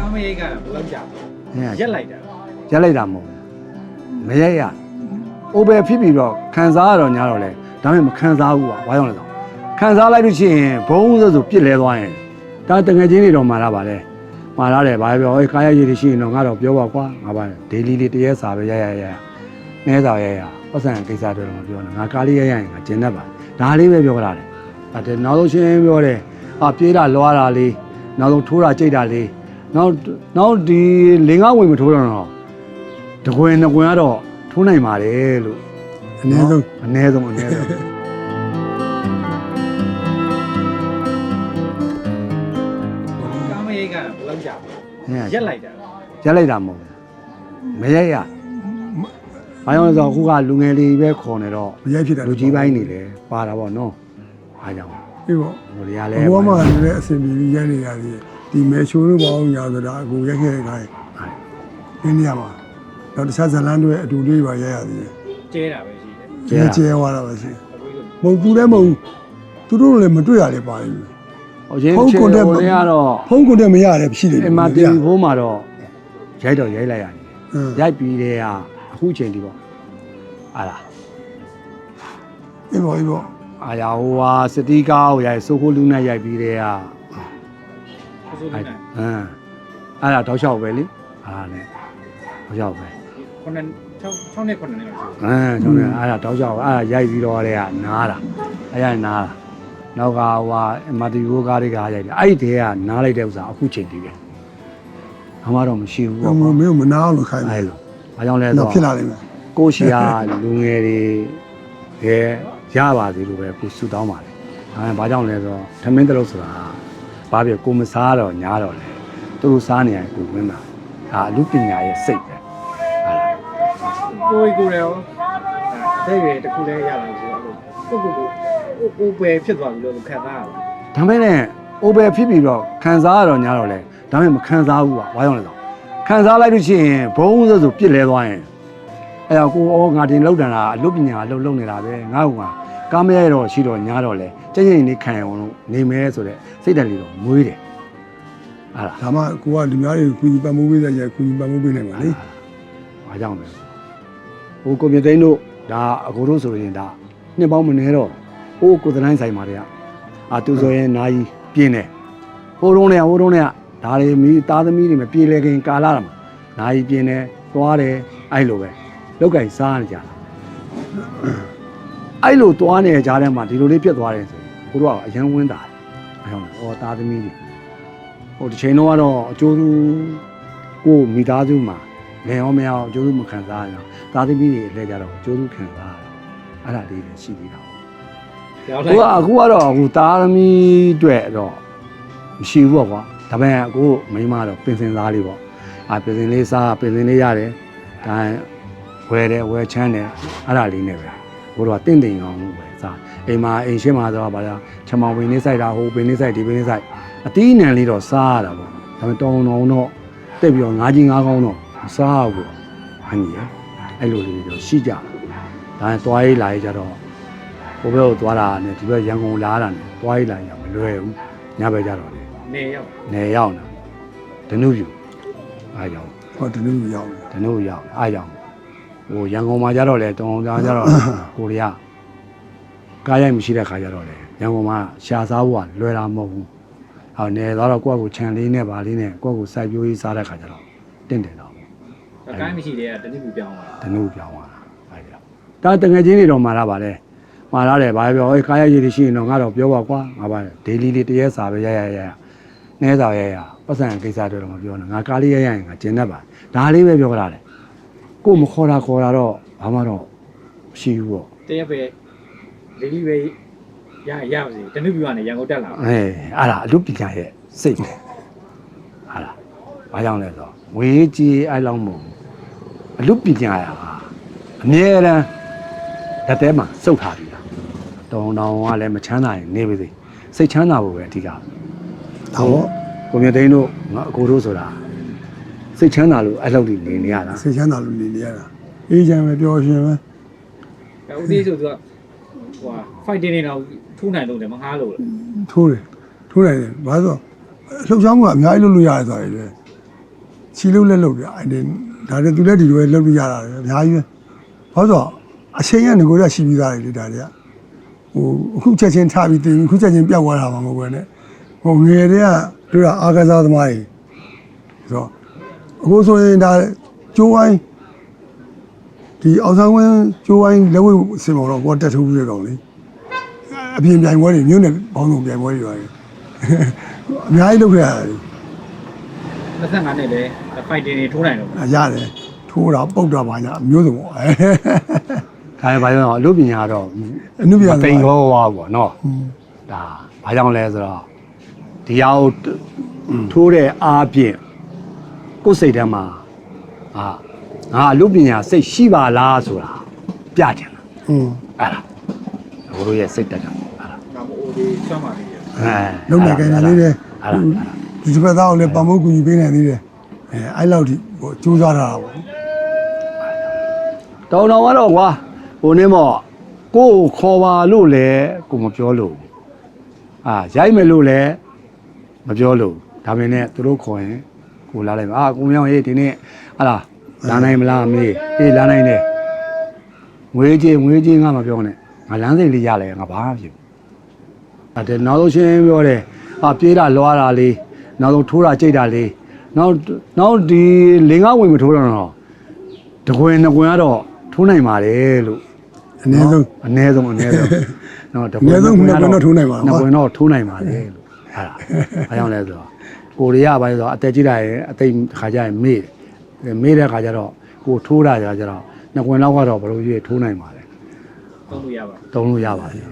ကားမရိတ်ကဘယ်လောက်ကြာဟင်းရက်လိုက်တာရက်လိုက်တာမဟုတ်ဘူးမရက်ရအိုဘယ်ဖြစ်ပြီးတော့ခံစားရတော့ညာတော့လေဒါပေမဲ့မခံစားဘူးကွာဘာကြောင့်လဲဆိုခံစားလိုက်လို့ရှိရင်ဘုံဆိုဆိုပြစ်လဲသွားရင်ဒါတငယ်ချင်းတွေတော့မှားတာပါလေမှားရတယ်ဘာပြောအေးကာယရည်တွေရှိရင်တော့ငါတော့ပြောပါကွာငါပါဒေးလီလေးတရက်စာပဲရရရနဲစာရရပတ်စံကိစ္စတွေတော့မပြောနဲ့ငါကားလေးရရရင်ငါကျင်တတ်ပါဒါလေးပဲပြောကြတာလေအဲ့ဒါနောက်ဆုံးရှင်းပြောတယ်အာပြေးတာလွားတာလေးနောက်ဆုံးထိုးတာကြိတ်တာလေး နောက်နောက်ဒီလင်္ကာဝင်မထိုးတော့တော့တကွယ်နှစ်ကွယ်ကတော့ထိုးနိုင်ပါတယ်လို့အနည်းဆုံးအနည်းဆုံးအနည်းဆုံးကားမရိတ်ကဘယ်လောက်ကြာဟင်းရက်လိုက်တာရက်လိုက်တာမဟုတ်ဘူးမရက်ရဘာကြောင့်လဲဆိုတော့အခုကလူငယ်လေးပဲခေါ်နေတော့မရိုက်ဖြစ်တာလူကြီးပိုင်းနေလေပါတာပေါ့နော်အားကြောင့်ပြီးပေါ့ဟိုတွေကလဘည်းဝမှာလည်းအဆင်ပြေပြီးရိုက်နေရသေးတယ် ဒီမဲချိုးလို့ပေါ့ညာဆိုတာအခုရိုက်ခဲ့တဲ့ခိုင်းဒီနေရာမှာတော့တခြားဇလန်းတွေအတူလေးပါရိုက်ရသေးတယ်ကျဲတာပဲရှိတယ်ကျဲကျဲသွားတာပဲရှိအခုလိုမဟုတ်သူလည်းမဟုတ်သူတို့လည်းမတွေ့ရလေပါဘူးဟိုရင်းဖုန်းချေကွန်တက်ဟိုတွေကတော့ဖုန်းကွန်တက်မရတယ်ရှိတယ်အမတီဘိုးမှာတော့ရိုက်တော့ရိုက်လိုက်ရတယ်ဟမ်ရိုက်ပြီးတဲ့ဟာအခုချိန်ဒီပေါ့အားလားအေးပေါ့အေးပေါ့အားရဟိုဟာစတီးကားကိုရိုက်ဆိုခိုးလူနဲ့ရိုက်ပြီးတဲ့ဟာ အစိုးရအဲ့နဲ့ဟမ်အဲ့ဒါတောက်လျှောက်ပဲလေအားနဲ့တောက်လျှောက်ပဲခုနှစ်6 6နဲ့9နဲ့လောက်ရှိဟမ်ကျွန်တော်အဲ့ဒါတောက်လျှောက်အဲ့ဒါရိုက်ပြီးတော့တဲ့ကနားတာအဲ့ရနားတာနောက်ကဟိုဟာမာတီဘိုးကားတွေကရိုက်တယ်အဲ့ဒီတည်းကနားလိုက်တဲ့ဥစ္စာအခုချိန်တည်းပဲအမှတော့မရှိဘူးဟိုပေါ့မမင်းမနာအောင်လို့ခိုင်းတယ်အဲ့လိုဘာကြောင့်လဲဆိုတော့တော့ဖြစ်လာလိမ့်မယ်ကိုရှိယာလူငယ်တွေရဲရပါသေးလို့ပဲကိုဆူတောင်းပါလေဒါပေမဲ့ဘာကြောင့်လဲဆိုတော့ထမင်းတလို့ဆိုတာ ဘာပြကိုမစားတော့ညားတော့လေသူတို့စားနေရင်ကိုဝင်းတာဒါအမှုပညာရဲ့စိတ်ပဲဟုတ်လားကိုယ်ကိုယ်ရောအသက်အရွယ်တစ်ခုလည်းရလာဆိုတော့ကိုကိုကိုကိုကိုပဲဖြစ်သွားပြီလို့ခံစားရတယ်ဒါပေမဲ့အိုဘယ်ဖြစ်ပြီးတော့ခံစားရတော့ညားတော့လေဒါပေမဲ့မခံစားဘူးကွာဘာကြောင့်လဲဆိုတော့ခံစားလိုက်လို့ရှိရင်ဘုံဆိုဆိုပြစ်လဲသွားရင်အဲတော့ကိုဩငါတင်လောက်တန်တာအလုပ်ပညာအလုပ်လုပ်နေတာပဲငါ့က ကားမရတော့ရှိတော့ညားတော့လေကြင်ကြင်လေးခံရအောင်လို့နေမဲဆိုတဲ့စိတ်ဓာတ်လေးတော့မွေးတယ်ဟာလားဒါမှကိုကလူများတွေကိုကူညီပံ့ပိုးပေးတဲ့ရိုက်ကူညီပံ့ပိုးပေးနိုင်ပါလေဘာကြောင့်လဲဟိုကွန်ပျူတာတို့ဒါအကိုတို့ဆိုရင်ဒါနှစ်ပေါင်းမနေတော့ဟိုကိုယ်တိုင်းဆိုင်ပါတဲ့အာသူဆိုရင်နာယီပြင်းတယ်ဟိုတုန်းနဲ့ဟိုတုန်းနဲ့ဒါတွေမိသားသမီးတွေမပြေလဲခင်ကာလာတာမှာနာယီပြင်းတယ်သွားတယ်အဲ့လိုပဲလောက်ကင်စားနေကြတာ အဲ့လိုသွားနေတဲ့ကြားထဲမှာဒီလိုလေးပြတ်သွားတယ်ဆိုရင်ကိုတို့ကအရန်ဝင်းတာတယ်အဲ့ဟုတ်လားဟောသားသမီးတွေဟိုတစ်ချိန်တော့ကတော့အကျိုးသူကိုမိသားစုမှာလင်ရောမရအောင်အကျိုးစုမခံစားရအောင်သာသမီတွေလည်းကြတော့အကျိုးစုခံစားရတယ်အဲ့ဒါလေးလည်းရှိသေးတာပေါ့ရောက်သူကအခုကတော့အခုသာသမီအတွက်တော့မရှိဘူးပေါ့ကွာဒါပေမဲ့အခုမိန်းမတော့ပင်စင်သားလေးပေါ့အာပင်စင်လေးစားပင်စင်လေးရတယ်ဒါဝယ်တယ်ဝယ်ချမ်းတယ်အဲ့ဒါလေးနဲ့ပဲ ဘိုးတော်ကတင့်တယ်အောင်လို့ပဲစားအိမ်မှာအိမ်ရှင်းမှာတော့ဗာလားချမောင်ပင်လေးစိုက်တာဟိုပင်လေးစိုက်ဒီပင်လေးစိုက်အတီးနံလေးတော့စားရတာပေါ့ဒါပေမဲ့တောင်းတောင်းတော့တက်ပြီးတော့ငါးကြီးငါးကောင်းတော့မစားဘူးပေါ့အညီရအဲ့လိုလေးတွေတော့ရှိကြတယ်ဒါနဲ့သွားရေးလာရေးကြတော့ဟိုဘက်ကိုသွားတာနဲ့ဒီဘက်ရန်ကုန်လာတာနဲ့သွားရေးလာရေးကမလွယ်ဘူးညဘက်ကြတော့လေနေရောက်နေရောက်နေဒနုပြူအားကြောင့်ဟောဒီလိုရောက်တယ်ဒနုရောက်အားကြောင့် ဟိုရန်ကုန်မှာကြတော့လေတောင်တောင်ကြတော့ကိုရီးယားကားရိုက်မရှိတဲ့ခါကြတော့လေရန်ကုန်မှာရှာစားဖို့ကလွယ်တာမဟုတ်ဘူးဟောနေတော့ကိုယ့်ကိုခြံလေးနဲ့ဗာလေးနဲ့ကိုယ့်ကိုစိုက်ပျိုးရေးစားတဲ့ခါကြတော့တင့်တယ်တော့အကိုင်းမရှိတဲ့ကတနည်းပြပြောင်းသွားဒနုပြောင်းသွားတာအားကြောင့်ဒါတငယ်ချင်းတွေတော့မှာလာပါလေမှာလာတယ်ဗာပြောအေးကားရိုက်ရည်ရှိရင်တော့ငါတော့ပြောပါကွာငါပါဒေးလီလေးတရက်စာပဲရရရရနဲစာရရပတ်စံကိစ္စတွေတော့မပြောနဲ့ငါကားလေးရရရင်ငါကျင်တတ်ပါဒါလေးပဲပြောကြတာလေ ကိုမခေါ်တာခေါ်တာတော့ဘာမှတော့မရှိဘူးပေါ့တရက်ပဲလေးလေးပဲရရပါစေတနည်းပြကနေရန်ကုန်တက်လာအဲအဲ့ဒါအလူပညာရဲ့စိတ်ပဲဟာလားဘာကြောင့်လဲဆိုတော့ငွေကြီးအဲ့လောက်မဟုတ်ဘူးအလူပညာရဟာအမြဲတမ်းလက်ထဲမှာစုပ်ထားပြီးတာတောင်းတောင်းကလည်းမချမ်းသာရင်နေပါစေစိတ်ချမ်းသာဖို့ပဲအဓိကဒါတော့ကွန်ပျူတာတို့ငါအကိုတို့ဆိုတာ စိတ်ချမ်းသာလို့အဲ့လောက်ကြီးနေနေရတာစိတ်ချမ်းသာလို့နေနေရတာအေးချမ်းပဲပျော်ရွှင်ပဲဦးသေးဆိုသူကဟို fighting နေတော့ထူးနိုင်လို့တယ်မငားလို့ထိုးတယ်ထိုးတယ်တယ်ဘာလို့လှုပ်ရှားမှုကအများကြီးလုပ်လို့ရတယ်ဆိုရတယ်လေချီလို့လက်လို့ပြအဲ့ဒီဒါလည်းသူလည်းဒီလိုပဲလုပ်လို့ရတာလေအများကြီးပဲဘာလို့ဆိုအချိန်ကငကိုရရှိပြီးသားလေဒါတွေကဟိုအခုချက်ချင်းထားပြီးတင်အခုချက်ချင်းပြောက်သွားတာမှမဟုတ်ဘူးနဲ့ဟိုငယ်တွေကတို့ကအာကစားသမားတွေဆိုတော့ အခုဆိုရင်ဒါကျိုးဝိုင်းဒီအောင်ဆောင်ဝင်းကျိုးဝိုင်းလက်ဝဲစင်ပေါ်တော့ဘောတက်ထိုးပြီးရကောင်လေအပြင်ပြိုင်ပွဲတွေမြို့နယ်ဘောင်းဆောင်ပြိုင်ပွဲတွေပါတယ်အများကြီးလုပ်ခဲ့ရတယ်25နှစ်လဲဖိုက်တင်တွေထိုးနိုင်တော့အရတယ်ထိုးတာပုတ်တာပါညာအမျိုးစုံပေါ့အဲဒါလည်းဘာကြောင့်လဲအလုပ်ပညာတော့အနုပြမသတိမ်မားရောဝါပေါ့နော်ဒါဘာကြောင့်လဲဆိုတော့ဒီဟာကိုထိုးတဲ့အားဖြင့် ကိုယ်စိတ်ထဲမှာအာငါအလုပ်ပညာစိတ်ရှိပါလားဆိုတာပြတယ်လားอืมအဲ့ဒါဘိုးတို့ရဲ့စိတ်တက်တာအဲ့ဒါငါမို့ဒီဆွမ်းပါသေးတယ်အဲလုံးနိုင်ကြတယ်လေးတယ်အဲ့ဒါဒီဘက်သားကိုလည်းပမုတ်ကူညီပေးနိုင်သေးတယ်အဲအဲ့လောက်ထိဟိုစူးစမ်းထားတာပေါ့တောင်းတော်ကတော့ကွာဟိုနေ့မော့ကိုယ်ကိုခေါ်ပါလို့လဲကိုမပြောလို့အာရိုက်မယ်လို့လဲမပြောလို့ဒါပေမဲ့သူတို့ခေါ်ရင် ကိုလာလိုက်ပါအာကိုမြောင်ရေးဒီနေ့ဟာလာလာနိုင်မလားမေးအေးလာနိုင်တယ်ငွေကြေးငွေကြေးငါမပြောနဲ့ငါလမ်းစိတ်လေးရလဲငါဘာမှမဖြစ်ဘူးအဲ့ဒါနောက်ဆုံးရှင်းပြောတယ်ဟာပြေးတာလွားတာလေးနောက်ဆုံးထိုးတာကြိတ်တာလေးနောက်နောက်ဒီလင်္ကာဝင်မထိုးတော့တော့တကွင်နှစ်ကွင်ကတော့ထိုးနိုင်ပါတယ်လို့အနည်းဆုံးအနည်းဆုံးအနည်းဆုံးနော်တအနည်းဆုံးနှစ်ကွင်တော့ထိုးနိုင်ပါလားနှစ်ကွင်တော့ထိုးနိုင်ပါတယ်လို့ဟာအဲကြောင့်လဲဆိုတော့ ကိုရီးယားပိုင်းဆိုတော့အသက်ကြီးတာရင်အသိခါကြရင်မေ့တယ်မေ့တဲ့ခါကျတော့ကိုထိုးတာကြတော့နှစ်ကွင်လောက်ကတော့ဘယ်လိုရွေးထိုးနိုင်ပါလဲသုံးလို့ရပါတုံးလို့ရပါတယ်